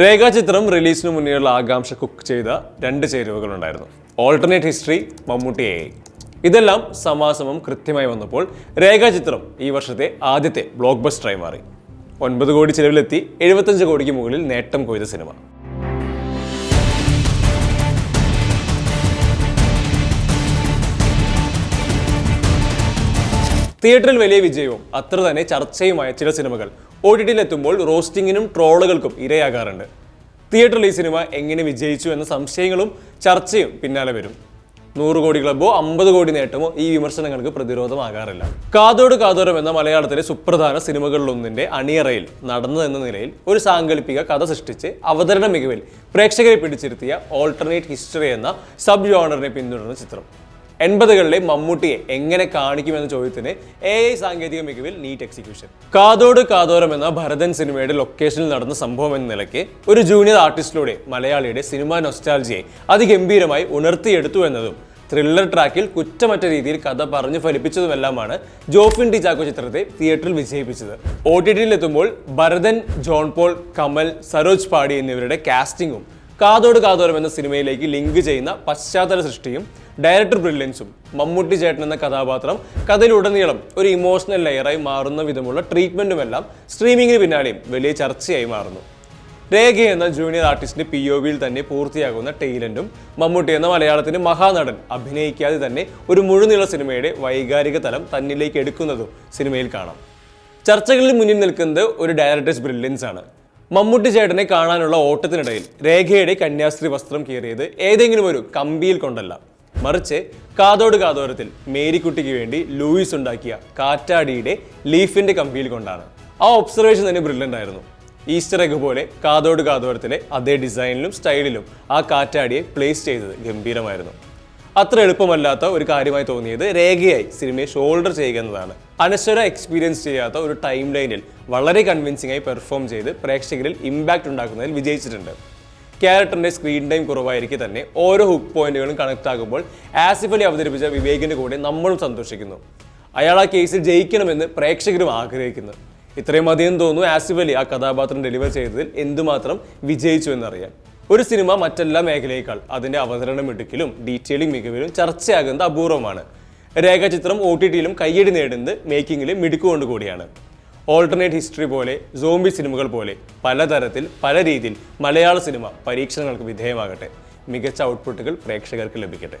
രേഖാചിത്രം റിലീസിന് മുന്നേയുള്ള ആകാംക്ഷ കുക്ക് ചെയ്ത രണ്ട് ചേരുവകളുണ്ടായിരുന്നു. ഓൾട്ടർനേറ്റ് ഹിസ്റ്ററി മമ്മൂട്ടി എ ഇതെല്ലാം സമാസമം കൃത്യമായി വന്നപ്പോൾ രേഖാചിത്രം ഈ വർഷത്തെ ആദ്യത്തെ ബ്ലോക്ക് ബസ്റ്ററായി മാറി. ഒൻപത് കോടി ചിലവിലെത്തി എഴുപത്തഞ്ച് കോടിക്ക് മുകളിൽ നേട്ടം കൊയ്ത സിനിമ. തിയേറ്ററിൽ വലിയ വിജയവും അത്ര തന്നെ ചർച്ചയുമായ ചില സിനിമകൾ ഒ ടി ടിയിലെത്തുമ്പോൾ റോസ്റ്റിങ്ങിനും ട്രോളുകൾക്കും ഇരയാകാറുണ്ട്. തിയേറ്ററിൽ ഈ സിനിമ എങ്ങനെ വിജയിച്ചു എന്ന സംശയങ്ങളും ചർച്ചയും പിന്നാലെ വരും. നൂറ് കോടി ക്ലബോ അമ്പത് കോടി നേട്ടമോ ഈ വിമർശനങ്ങൾക്ക് പ്രതിരോധമാകാറില്ല. കാതോട് കാതോരം എന്ന മലയാളത്തിലെ സുപ്രധാന സിനിമകളിലൊന്നിന്റെ അണിയറയിൽ നടന്നതെന്ന നിലയിൽ ഒരു സാങ്കല്പിക കഥ സൃഷ്ടിച്ച് അവതരണ മികവിൽ പ്രേക്ഷകരെ പിടിച്ചിരുത്തിയ ഓൾട്ടർനേറ്റ് ഹിസ്റ്ററി എന്ന സബ് ജോണറിനെ പിന്തുടർന്ന ചിത്രം. എൺപതുകളിലെ മമ്മൂട്ടിയെ എങ്ങനെ കാണിക്കുമെന്ന ചോദ്യത്തിന് എ ഐ സാങ്കേതിക മികവിൽ നീറ്റ് എക്സിക്യൂഷൻ കാതോട് കാതോരം എന്ന ഭരതൻ സിനിമയുടെ ലൊക്കേഷനിൽ നടന്ന സംഭവം എന്ന നിലയ്ക്ക് ഒരു ജൂനിയർ ആർട്ടിസ്റ്റിലൂടെ മലയാളിയുടെ സിനിമാ നൊസ്റ്റാൾജിയെ അതിഗംഭീരമായി ഉണർത്തിയെടുത്തു എന്നതും ത്രില്ലർ ട്രാക്കിൽ കുറ്റമറ്റ രീതിയിൽ കഥ പറഞ്ഞു ഫലിപ്പിച്ചതുമെല്ലാമാണ് ജോഫിൻ ഡി ചാക്കോ ചിത്രത്തെ തിയേറ്ററിൽ വിജയിപ്പിച്ചത്. ഒ ടി ടിയിൽ എത്തുമ്പോൾ ഭരതൻ ജോൺ പോൾ കമൽ സരോജ് പാടി എന്നിവരുടെ കാസ്റ്റിംഗും കാതോട് കാതോരം എന്ന സിനിമയിലേക്ക് ലിങ്ക് ചെയ്യുന്ന പശ്ചാത്തല സൃഷ്ടിയും ഡയറക്ടർ ബ്രില്യൻസും മമ്മൂട്ടി ചേട്ടൻ എന്ന കഥാപാത്രം കഥയിലുടനീളം ഒരു ഇമോഷണൽ ലെയറായി മാറുന്ന വിധമുള്ള ട്രീറ്റ്മെന്റുമെല്ലാം സ്ട്രീമിങ്ങിന് പിന്നാലെയും വലിയ ചർച്ചയായി മാറുന്നു. രേഖ എന്ന ജൂനിയർ ആർട്ടിസ്റ്റിന്റെ പി ഒ വിയിൽ തന്നെ പൂർത്തിയാകുന്ന ടെയിലന്റും മമ്മൂട്ടി എന്ന മലയാളത്തിന്റെ മഹാനടൻ അഭിനയിക്കാതെ തന്നെ ഒരു മുഴുനീള സിനിമയുടെ വൈകാരിക തലം തന്നിലേക്ക് എടുക്കുന്നതും സിനിമയിൽ കാണാം. ചർച്ചകളിൽ മുന്നിൽ നിൽക്കുന്നത് ഒരു ഡയറക്ടേഴ്സ് ബ്രില്യൻസ് ആണ്. മമ്മൂട്ടി ചേട്ടനെ കാണാനുള്ള ഓട്ടത്തിനിടയിൽ രേഖയുടെ കന്യാസ്ത്രീ വസ്ത്രം കീറിയത് ഏതെങ്കിലും ഒരു കമ്പിയിൽ കൊണ്ടല്ല. മറിച്ച് കാതോട് കാതോരത്തിൽ മേരിക്കുട്ടിക്ക് വേണ്ടി ലൂയിസ് ഉണ്ടാക്കിയ കാറ്റാടിയുടെ ലീഫിന്റെ കമ്പിയിൽ കൊണ്ടാണ്. ആ ഒബ്സർവേഷൻ തന്നെ ബ്രില്യന്റ് ആയിരുന്നു. ഈസ്റ്റർ എഗ് പോലെ കാതോട് കാതോരത്തിലെ അതേ ഡിസൈനിലും സ്റ്റൈലിലും ആ കാറ്റാടിയെ പ്ലേസ് ചെയ്തത് ഗംഭീരമായിരുന്നു. അത്ര എളുപ്പമല്ലാത്ത ഒരു കാര്യമായി തോന്നിയത് രേഖയായി സിനിമയെ ഷോൾഡർ ചെയ്യുക എന്നതാണ്. അനശ്വര എക്സ്പീരിയൻസ് ചെയ്യാത്ത ഒരു ടൈം ലൈനിൽ വളരെ കൺവിൻസിംഗ് ആയി പെർഫോം ചെയ്ത് പ്രേക്ഷകരിൽ ഇമ്പാക്റ്റ് ഉണ്ടാക്കുന്നതിൽ വിജയിച്ചിട്ടുണ്ട്. ക്യാരക്ടറിന്റെ സ്ക്രീൻ ടൈം കുറവായിരിക്കും തന്നെ ഓരോ ഹുക്ക് പോയിന്റുകളും കണക്ട് ആകുമ്പോൾ ആസിഫ് അലി അവതരിപ്പിച്ച വിവേകിന്റെ കൂടെ നമ്മളും സന്തോഷിക്കുന്നു. അയാൾ ആ കേസിൽ ജയിക്കണമെന്ന് പ്രേക്ഷകരും ആഗ്രഹിക്കുന്നു. ഇത്രയും അധികം തോന്നുന്നു ആസിഫ് അലി ആ കഥാപാത്രം ഡെലിവർ ചെയ്തതിൽ എന്തുമാത്രം വിജയിച്ചു എന്നറിയാൻ. ഒരു സിനിമ മറ്റെല്ലാ മേഖലയേക്കാൾ അതിന്റെ അവതരണം മിടുക്കിലും ഡീറ്റെയിലിംഗ് മികവിലും ചർച്ചയാകുന്നത് അപൂർവമാണ്. രേഖാചിത്രം ഒ ടി ടിയിലും കയ്യടി നേടുന്നത് മേക്കിങ്ങിലും മിടുക്കുകൊണ്ട് കൂടിയാണ്. ഓൾട്ടർനേറ്റ് ഹിസ്റ്ററി പോലെ സോംബി സിനിമകൾ പോലെ പലതരത്തിൽ പല രീതിയിൽ മലയാള സിനിമ പരീക്ഷണങ്ങൾക്ക് വിധേയമാകട്ടെ. മികച്ച ഔട്ട്പുട്ടുകൾ പ്രേക്ഷകർക്ക് ലഭിക്കട്ടെ.